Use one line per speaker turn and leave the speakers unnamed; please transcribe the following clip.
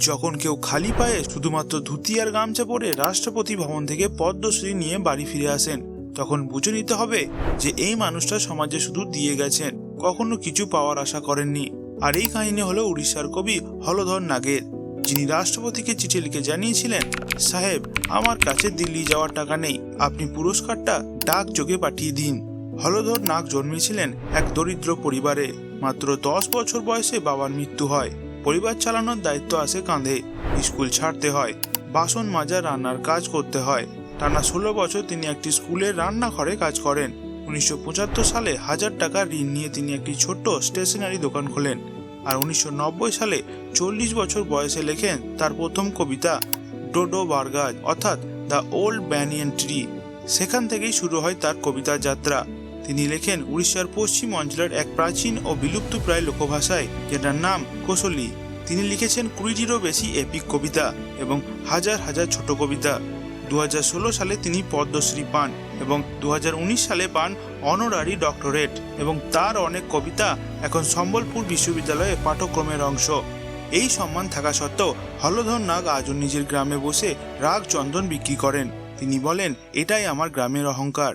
যখন কেউ খালি পায়ে শুধুমাত্র ধুতি আর গামছা পরে রাষ্ট্রপতি ভবন থেকে পদ্মশ্রী নিয়ে বাড়ি ফিরে আসেন, তখন বুঝে নিতে হবে যে এই মানুষটা সমাজে শুধু দিয়ে গেছেন, কখনো কিছু পাওয়ার আশা করেননি। আর এই কাহিনী হলো উড়িষ্যার কবি হলধর নাগের, যিনি রাষ্ট্রপতিকে চিঠি লিখে জানিয়েছিলেন, সাহেব, আমার কাছে দিল্লি যাওয়ার টাকা নেই, আপনি পুরস্কারটা ডাক যোগে পাঠিয়ে দিন। হলধর নাগ জন্মেছিলেন এক দরিদ্র পরিবারে, মাত্র দশ বছর বয়সে বাবার মৃত্যু হয়। পরিবার চালানোর দায়িত্ব আসে কাঁধে। স্কুল ছাড়তে হয়, বাসন মাজা, রান্নার কাজ করতে হয়। টানা ষোলো বছর তিনি একটি স্কুলের রান্নাঘরে কাজ করেন। উনিশশো পঁচাত্তর সালে হাজার টাকা ঋণ নিয়ে তিনি একটি ছোট্ট স্টেশনারি দোকান খোলেন। আর উনিশশো নব্বই সালে চল্লিশ বছর বয়সে লেখেন তার প্রথম কবিতা, ডোডো বার্গাজ অর্থাৎ দ্য ওল্ড ব্যানিয়ান ট্রি সেখান থেকেই শুরু হয় তার কবিতার যাত্রা। তিনি লেখেন, উড়িষ্যার পশ্চিম অঞ্চলের এক প্রাচীন ও বিলুপ্তপ্রায় লোকভাষায়, যেটার নাম কোশলী তিনি লিখেছেন, কুড়িটিরও বেশি এপিক কবিতা এবং হাজার হাজার ছোট কবিতা। দু হাজার ষোলো সালে তিনি পদ্মশ্রী পান এবং দু হাজার উনিশ সালে পান অনারারি ডক্টরেট এবং তার অনেক কবিতা এখন সম্বলপুর বিশ্ববিদ্যালয়ে পাঠ্যক্রমের অংশ। এই সম্মান থাকা সত্ত্বেও হলধর নাগ আজও নিজের গ্রামে বসে রাগ চন্দন বিক্রি করেন। তিনি বলেন, এটাই আমার গ্রামের অহংকার।